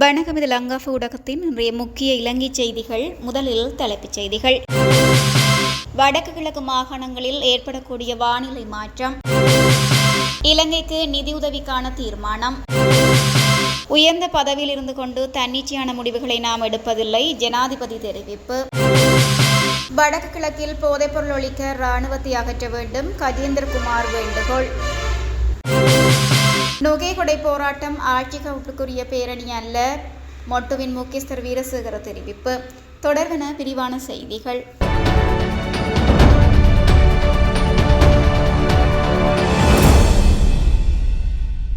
வணக்கம் இது லங்காஃபு ஊடகத்தின் இன்றைய முக்கிய இலங்கை செய்திகள். முதலில் தலைப்புச் செய்திகள். வடக்கு கிழக்கு மாகாணங்களில் ஏற்படக்கூடிய வானிலை மாற்றம். இலங்கைக்கு நிதியுதவிக்கான தீர்மானம். உயர்ந்த பதவியில் இருந்து கொண்டு தன்னிச்சையான முடிவுகளை நாம் எடுப்பதில்லை ஜனாதிபதி தெரிவிப்பு. வடக்கு கிழக்கில் போதைப்பொருள் ஒழிக்க இராணுவத்தை அகற்ற வேண்டும் கஜேந்திரகுமார் வேண்டுகோள். நுகைகொடை போராட்டம் ஆட்சி கவுப்புக்குரிய பேரணி அல்ல. மொட்டுவின் முக்கியஸ்தர் வீரசேகர தெரிவிப்பு. தொடர்பென விரிவான செய்திகள்.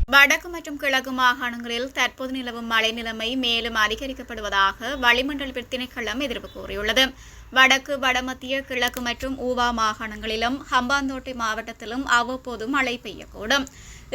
வடக்கு மற்றும் கிழக்கு மாகாணங்களில் தற்போது நிலவும் மழை நிலைமை மேலும் அதிகரிக்கப்படுவதாக வளிமண்டல திணைக்களம் எதிர்ப்பு கூறியுள்ளது. வடக்கு வடமத்திய கிழக்கு மற்றும் ஊவா மாகாணங்களிலும் ஹம்பாந்தோட்டை மாவட்டத்திலும் அவ்வப்போது மழை பெய்யக்கூடும்.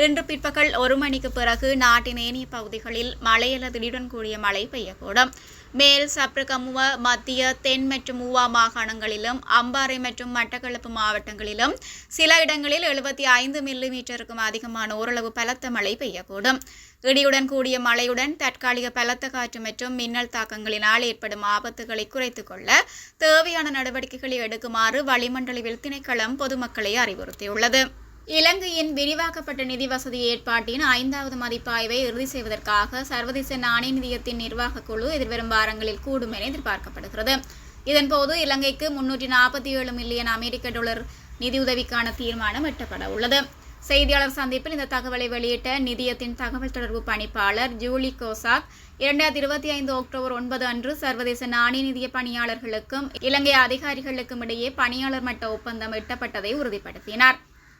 இன்று பிற்பகல் ஒரு மணிக்கு பிறகு நாட்டின் ஏனைய பகுதிகளில் மழை அல்லது திடீருடன் கூடிய மழை பெய்யக்கூடும். மேல் சப்ரகமுவ மத்திய தென் மற்றும் ஊவா மாகாணங்களிலும் அம்பாறை மற்றும் மட்டக்களப்பு மாவட்டங்களிலும் சில இடங்களில் எழுபத்தி ஐந்து மில்லி மீட்டருக்கும் அதிகமான ஓரளவு பலத்த மழை பெய்யக்கூடும். இடியுடன் கூடிய மழையுடன் தற்காலிக பலத்த காற்று மற்றும் மின்னல் தாக்கங்களினால் ஏற்படும் ஆபத்துகளை குறைத்துக் கொள்ள தேவையான நடவடிக்கைகளை எடுக்குமாறு வளிமண்டலவில் திணைக்களம் பொதுமக்களை அறிவுறுத்தியுள்ளது. இலங்கையின் விரிவாக்கப்பட்ட நிதி வசதி ஏற்பாட்டின் ஐந்தாவது மதிப்பாய்வை இறுதி செய்வதற்காக சர்வதேச நாணய நிதியத்தின் நிர்வாகக் குழு எதிர்வரும் வாரங்களில் கூடும் என எதிர்பார்க்கப்படுகிறது. இதன்போது இலங்கைக்கு முன்னூற்றி நாற்பத்தி ஏழு மில்லியன் அமெரிக்க டாலர் நிதியுதவிக்கான தீர்மானம் எட்டப்பட உள்ளது. செய்தியாளர் சந்திப்பில் இந்த தகவலை வெளியிட்ட நிதியத்தின் தகவல் தொடர்பு பணிப்பாளர் ஜூலி கோசாக் இரண்டாயிரத்தி இருபத்தி ஐந்து அக்டோபர் ஒன்பது அன்று சர்வதேச நாணய நிதிய பணியாளர்களுக்கும் இலங்கை அதிகாரிகளுக்கும் இடையே பணியாளர் மட்ட ஒப்பந்தம் எட்டப்பட்டதை உறுதிப்படுத்தினார்.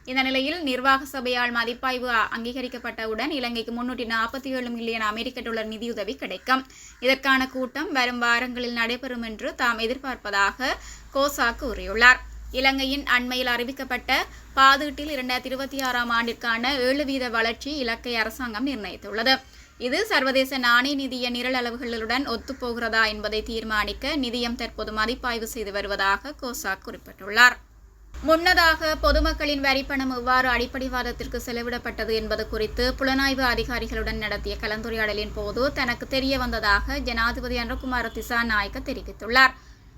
இந்த நிலையில் நிர்வாக சபையால் மதிப்பாய்வு அங்கீகரிக்கப்பட்டவுடன் இலங்கைக்கு முன்னூற்றி நாற்பத்தி ஏழு மில்லியன் அமெரிக்க டாலர் நிதியுதவி கிடைக்கும். இதற்கான கூட்டம் வரும் வாரங்களில் நடைபெறும் என்று தாம் எதிர்பார்ப்பதாக கோசா கூறியுள்ளார். இலங்கையின் அண்மையில் அறிவிக்கப்பட்ட பாதீட்டில் இரண்டாயிரத்தி இருபத்தி ஆறாம் ஆண்டிற்கான ஏழு வீத வளர்ச்சி இலக்கை அரசாங்கம் நிர்ணயித்துள்ளது. இது சர்வதேச நாணய நிதிய நிரல் அளவுகளுடன் ஒத்துப்போகிறதா என்பதை தீர்மானிக்க நிதியம் தற்போது மதிப்பாய்வு செய்து வருவதாக கோசாக் குறிப்பிட்டுள்ளார். முன்னதாக பொதுமக்களின் வரிப்பணம் எவ்வாறு அடிப்படைவாதத்திற்கு செலவிடப்பட்டது என்பது குறித்து புலனாய்வு அதிகாரிகளுடன் நடத்திய கலந்துரையாடலின் போது தனக்கு தெரிய வந்ததாக ஜனாதிபதி அன்றகுமார திசா நாயக்க தெரிவித்துள்ளார்.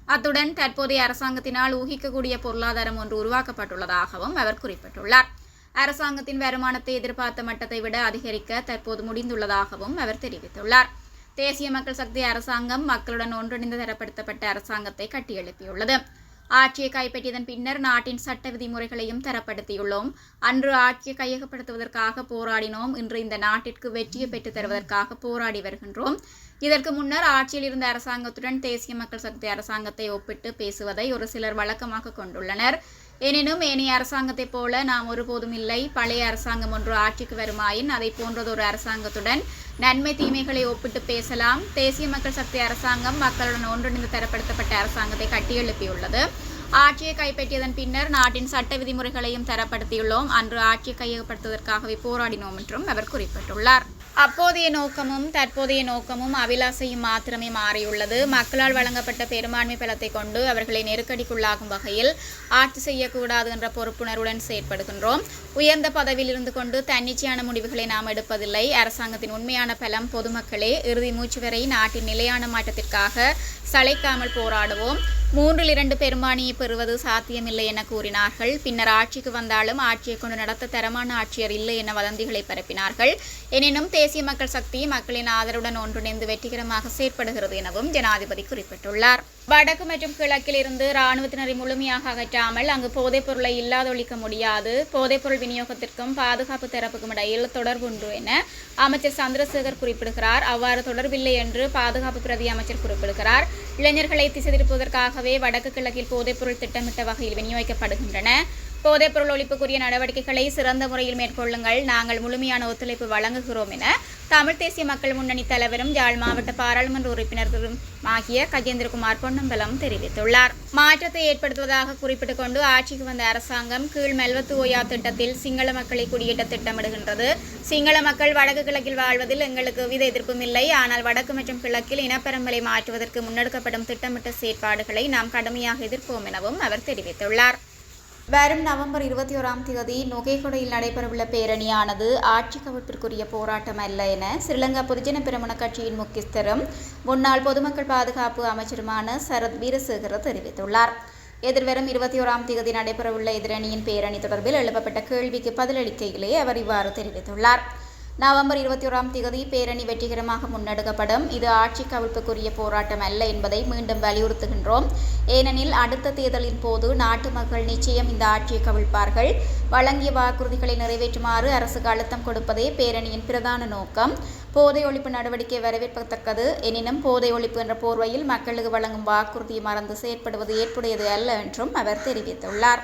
அத்துடன் தற்போதைய அரசாங்கத்தினால் ஊகிக்கக்கூடிய பொருளாதாரம் ஒன்று உருவாக்கப்பட்டுள்ளதாகவும் அவர் குறிப்பிட்டுள்ளார். அரசாங்கத்தின் வருமானத்தை எதிர்பார்த்த மட்டத்தை விட அதிகரிக்க தற்போது முடிந்துள்ளதாகவும் அவர் தெரிவித்துள்ளார். தேசிய மக்கள் சக்தி அரசாங்கம் மக்களுடன் ஒன்றிணைந்து தரப்படுத்தப்பட்ட அரசாங்கத்தை கட்டியெழுப்பியுள்ளது. ஆட்சியை கைப்பற்றியதன் பின்னர் நாட்டின் சட்ட விதிமுறைகளையும் தரப்படுத்தியுள்ளோம். அன்று ஆட்சியை கையகப்படுத்துவதற்காக போராடினோம். இன்று இந்த நாட்டிற்கு வெற்றியை பெற்றுத் தருவதற்காக போராடி வருகின்றோம். இதற்கு முன்னர் ஆட்சியில் இருந்த அரசாங்கத்துடன் தேசிய மக்கள் சக்தி அரசாங்கத்தை ஒப்பிட்டு பேசுவதை ஒரு சிலர் வழக்கமாக கொண்டுள்ளனர். எனினும் ஏனைய அரசாங்கத்தைப் போல நாம் ஒருபோதும் இல்லை. பழைய அரசாங்கம் ஒன்று ஆட்சிக்கு வருமாயின் அதை போன்றதொரு அரசாங்கத்துடன் நன்மை தீமைகளை ஒப்பிட்டு பேசலாம். தேசிய மக்கள் சக்தி அரசாங்கம் மக்களுடன் ஒன்றிணைந்து தரப்படுத்தப்பட்ட அரசாங்கத்தை கட்டியெழுப்பியுள்ளது. ஆட்சியை கைப்பற்றியதன் பின்னர் நாட்டின் சட்ட விதிமுறைகளையும் தரப்படுத்தியுள்ளோம். அன்று ஆட்சியை கையகப்படுத்துவதற்காகவே போராடினோம் என்றும் அவர் குறிப்பிட்டுள்ளார். அப்போதைய நோக்கமும் தற்போதைய நோக்கமும் அபிலாசையும் மாத்திரமே மாறியுள்ளது. மக்களால் வழங்கப்பட்ட பெரும்பான்மை பலத்தை கொண்டு அவர்களை நெருக்கடிக்குள்ளாகும் வகையில் ஆட்சி செய்யக்கூடாது என்ற பொறுப்புணர்வுடன் செயற்படுகின்றோம். உயர்ந்த பதவியில் இருந்து கொண்டு தன்னிச்சையான முடிவுகளை நாம் எடுப்பதில்லை. அரசாங்கத்தின் உண்மையான பலம் பொதுமக்களே இறுதி மூச்சு வரை நாட்டின் நிலையான மாற்றத்திற்காக சளைக்காமல் போராடுவோம். மூன்றில் இரண்டு பெரும்பான்மையை பெறுவது சாத்தியமில்லை என கூறினார்கள். பின்னர் ஆட்சிக்கு வந்தாலும் ஆட்சியை கொண்டு நடத்த தரமான ஆட்சியர் இல்லை என வதந்திகளை பரப்பினார்கள். எனினும் தேசிய மக்கள் சக்தி மக்களின் ஆதரவுடன் ஒன்றிணைந்து வெற்றிகரமாக செயற்படுகிறது எனவும் ஜனாதிபதி குறிப்பிட்டுள்ளார். வடக்கு மற்றும் கிழக்கில் இருந்து இராணுவத்தினரை முழுமையாக அகற்றாமல் அங்கு போதைப் பொருளை இல்லாதொழிக்க முடியாது. போதைப்பொருள் விநியோகத்திற்கும் பாதுகாப்பு தரப்புக்கும் இடையில் தொடர்புண்டு என அமைச்சர் சந்திரசேகர் குறிப்பிடுகிறார். அவ்வாறு தொடர்பில்லை என்று பாதுகாப்பு பிரதி அமைச்சர் குறிப்பிடுகிறார். இளைஞர்களை திசை வடக்கு கிழக்கில் போதைப்பொருள் திட்டமிட்ட வகையில் விநியோகிக்கப்படுகின்றன. போதைப்பொருள் ஒழிப்புக்குரிய நடவடிக்கைகளை சிறந்த முறையில் மேற்கொள்ளுங்கள். நாங்கள் முழுமையான ஒத்துழைப்பு வழங்குகிறோம் என தமிழ் தேசிய மக்கள் முன்னணி தலைவரும் யாழ் மாவட்ட பாராளுமன்ற உறுப்பினர்களும் ஆகிய கஜேந்திரகுமார் பொன்னம்பலம் தெரிவித்துள்ளார். மாற்றத்தை ஏற்படுத்துவதாக குறிப்பிட்டுக் கொண்டு ஆட்சிக்கு வந்த அரசாங்கம் கீழ் மெல்வத்து ஓயா திட்டத்தில் சிங்கள மக்களை குடியேற்ற திட்டமிடுகின்றது. சிங்கள மக்கள் வடக்கு கிழக்கில் வாழ்வதில் எங்களுக்கு வித எதிர்ப்பும் இல்லை. ஆனால் வடக்கு மற்றும் கிழக்கில் இனப்பெரும்பலை மாற்றுவதற்கு முன்னெடுக்கப்படும் திட்டமிட்ட செயற்பாடுகளை நாம் கடுமையாக எதிர்ப்போம் எனவும் அவர் தெரிவித்துள்ளார். வரும் நவம்பர் இருபத்தி ஓராம் தேதி நுகைகொடையில் நடைபெறவுள்ள பேரணியானது ஆட்சி கவிழ்ப்பிற்குரிய போராட்டம் அல்ல என ஸ்ரீலங்கா பொதுஜன பிரமுன கட்சியின் முக்கியஸ்தரும் முன்னாள் பொதுமக்கள் பாதுகாப்பு அமைச்சருமான சரத் வீரசேகர தெரிவித்துள்ளார். எதிர்வரும் இருபத்தி ஓராம் தேதி நடைபெறவுள்ள எதிரணியின் பேரணி தொடர்பில் எழுப்பப்பட்ட கேள்விக்கு பதிலளிக்கையிலே அவர் இவ்வாறு தெரிவித்துள்ளார். நவம்பர் இருபத்தி ஓராம் தேதி பேரணி வெற்றிகரமாக முன்னெடுக்கப்படும். இது ஆட்சி கவிழ்ப்புக்குரிய போராட்டம் அல்ல என்பதை மீண்டும் வலியுறுத்துகின்றோம். ஏனெனில் அடுத்த தேர்தலின் போது நாட்டு மக்கள் நிச்சயம் இந்த ஆட்சியை கவிழ்ப்பார்கள். வழங்கிய வாக்குறுதிகளை நிறைவேற்றுமாறு அரசுக்கு அழுத்தம் கொடுப்பதே பேரணியின் பிரதான நோக்கம். போதை ஒழிப்பு நடவடிக்கை வரவேற்கத்தக்கது. எனினும் போதை ஒழிப்பு என்ற போர்வையில் மக்களுக்கு வழங்கும் வாக்குறுதியை மறந்து செயற்படுவது ஏற்புடையது அல்ல என்றும் அவர் தெரிவித்துள்ளார்.